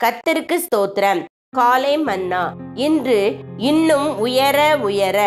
கத்தருக்கு ஸ்தோத்திரம். காலை மன்னா இன்று இன்னும் உயர உயர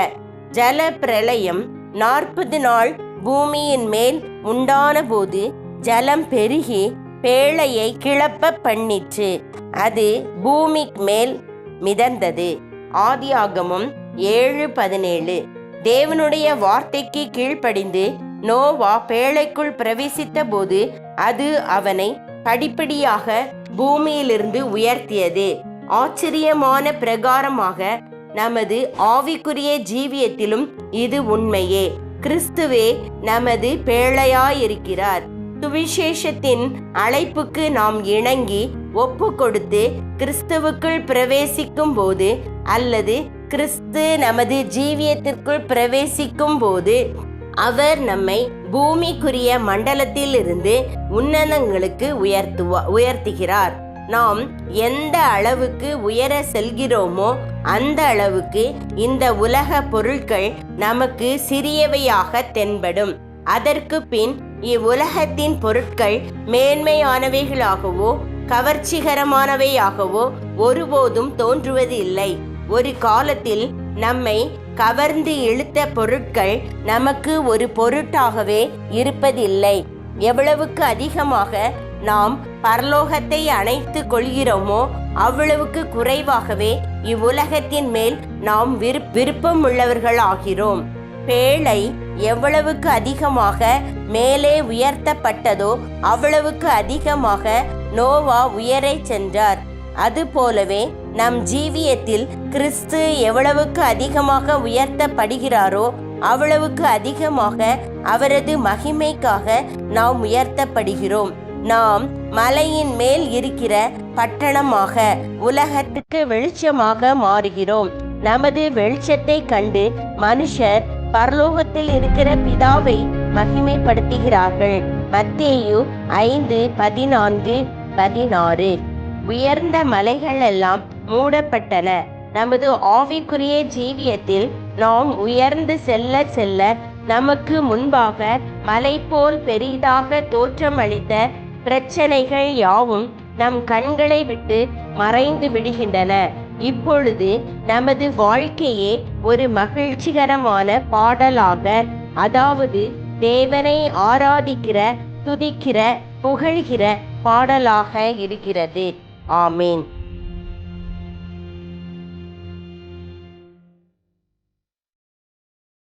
ஜல பிரளயம் நாற்பது நாள் பூமியின் மேல் உண்டான போது ஜலம் பெருகி பேழையை கிளப்ப பண்ணிற்று. அது பூமிக்கு மேல் மிதந்தது. ஆதியாகமும் ஏழு பதினேழு. தேவனுடைய வார்த்தைக்கு கீழ்ப்படிந்து நோவா பேழைக்குள் பிரவேசித்த போது அது அவனை படிப்படியாக பூமியிலிருந்து உயர்த்தியது. ஆச்சரியமான பிரகாரமாக நமது ஆவிக்குரிய ஜீவியத்திலும் இது உண்மையே. கிறிஸ்துவே நமது பேழையாயிருக்கிறார். சுவிசேஷத்தின் அழைப்புக்கு நாம் இணங்கி ஒப்பு கொடுத்து கிறிஸ்துவுக்குள் பிரவேசிக்கும் போது அல்லது கிறிஸ்து நமது ஜீவியத்திற்குள் பிரவேசிக்கும் போது அவர் நம்மை பூமிக்குரிய மண்டலத்தில் இருந்து உன்னதங்களுக்கு உயர்த்துவா உயர்த்துகிறார். நாம் எந்த அளவுக்கு உயர செல்கிறோமோ அந்த அளவுக்கு இந்த உலக பொருட்கள் நமக்கு சிறியவையாக தென்படும். அதற்கு பின் இவ்வுலகத்தின் பொருட்கள் மேன்மையானவைகளாகவோ கவர்ச்சிகரமானவையாகவோ ஒருபோதும் தோன்றுவது இல்லை ஒரு காலத்தில் நம்மை கவர்ந்து இழுத்த பொருட்கள் நமக்கு ஒரு பொருட்டாகவே இருப்பதில்லை. எவ்வளவுக்கு அதிகமாக நாம் பரலோகத்தை அணைத்து கொள்கிறோமோ அவ்வளவுக்கு குறைவாகவே இவ்வுலகத்தின் மேல் நாம் விருப் விருப்பம் உள்ளவர்களாகிறோம் பேழை எவ்வளவுக்கு அதிகமாக மேலே உயர்த்தப்பட்டதோ அவ்வளவுக்கு அதிகமாக நோவா உயரே சென்றார். அதுபோலவே நம் ஜீவியத்தில் கிறிஸ்து எவ்வளவுக்கு அதிகமாக உயர்த்தப்படுகிறாரோ அவ்வளவுக்கு அதிகமாக அவரது மகிமைக்காக நாம் உயர்த்தப்படுகிறோம். நாம் மலையின் மேல் இருக்கிற பட்டணமாக உலகத்துக்கு வெளிச்சமாக மாறுகிறோம். நமது வெளிச்சத்தை கண்டு மனுஷர் பரலோகத்தில் இருக்கிற பிதாவை மகிமைப்படுத்துகிறார்கள். மத்தேயு ஐந்து பதினான்கு பதினாறு. உயர்ந்த மலைகள் எல்லாம் மூடப்பட்டன. நமது ஆவிக்குரிய ஜீவியத்தில் நாம் உயர்ந்து செல்ல செல்ல நமக்கு முன்பாக மலை போல் பெரிதாக தோற்றமளித்த பிரச்சனைகள் யாவும் நம் கண்களை விட்டு மறைந்து விடுகின்றன. இப்பொழுது நமது வாழ்க்கையே ஒரு மகிழ்ச்சிகரமான பாடலாக அதாவது தேவனை ஆராதிக்கிற துதிக்கிற புகழ்கிற பாடலாக இருக்கிறது. ஆமீன்